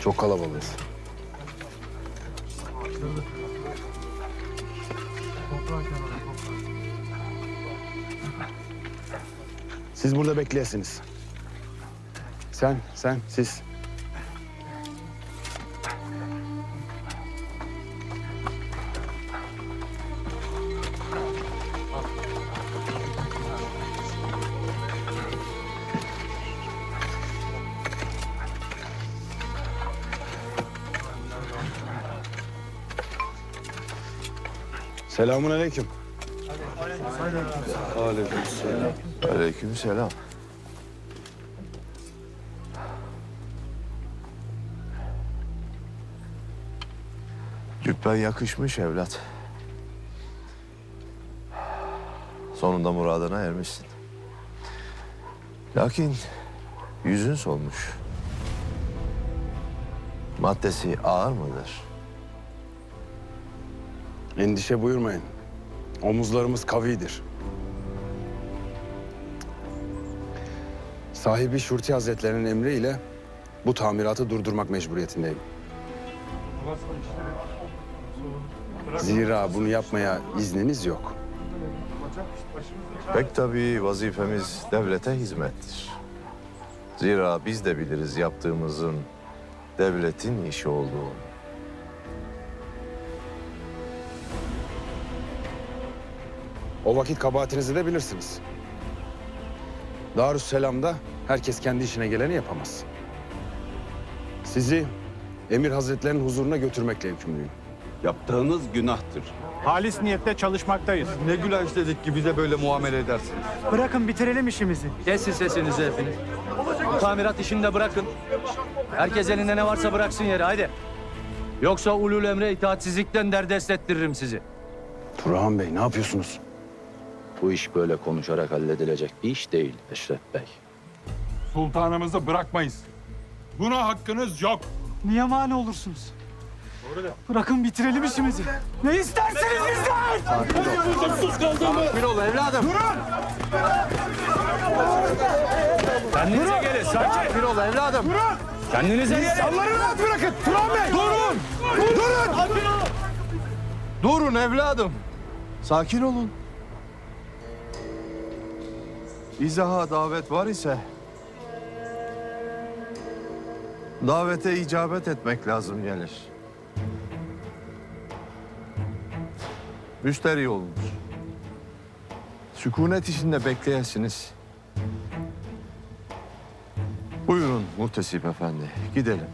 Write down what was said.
Çok kalabalığız. Siz burada bekleyesiniz. Sen, sen, siz. Selamun aleyküm. Aleykümselam. Cübben yakışmış evlat. Sonunda muradına ermişsin. Lakin yüzün solmuş. Maddesi ağır mıdır? Endişe buyurmayın. Omuzlarımız kavidir. Sahibi Şurti Hazretlerinin emriyle bu tamiratı durdurmak mecburiyetindeyim. Zira bunu yapmaya izniniz yok. Pek tabii vazifemiz devlete hizmettir. Zira biz de biliriz yaptığımızın devletin işi olduğunu. O vakit kabahatinizi de bilirsiniz. Darüsselam'da herkes kendi işine geleni yapamaz. Sizi Emir Hazretlerinin huzuruna götürmekle yükümlüyüm. Yaptığınız günahtır. Halis niyetle çalışmaktayız. Ne gülenç dedik ki bize böyle muamele edersiniz. Bırakın bitirelim işimizi. Kesin sesinizi hepiniz. Bu tamirat işini de bırakın. Herkes elinde ne varsa bıraksın yere haydi. Yoksa ulul emre itaatsizlikten derdest ettiririm sizi. Turhan Bey ne yapıyorsunuz? Bu iş böyle konuşarak halledilecek bir iş değil Eşref Bey. Sultanımızı bırakmayız. Buna hakkınız yok. Niye mani olursunuz? Bırakın bitirelim işimizi. Ne isterseniz bizden! Kendinize gelin sakin. Bir ol evladım. Kendinize gelin. Onları rahat bırakın! Turan Bey! Durun! Durun! Durun evladım. Sakin olun. İzaha davet var ise davete icabet etmek lazım gelir. Müşteri olunuz. Sükunet içinde bekleyesiniz. Buyurun Muhtesip Efendi, gidelim.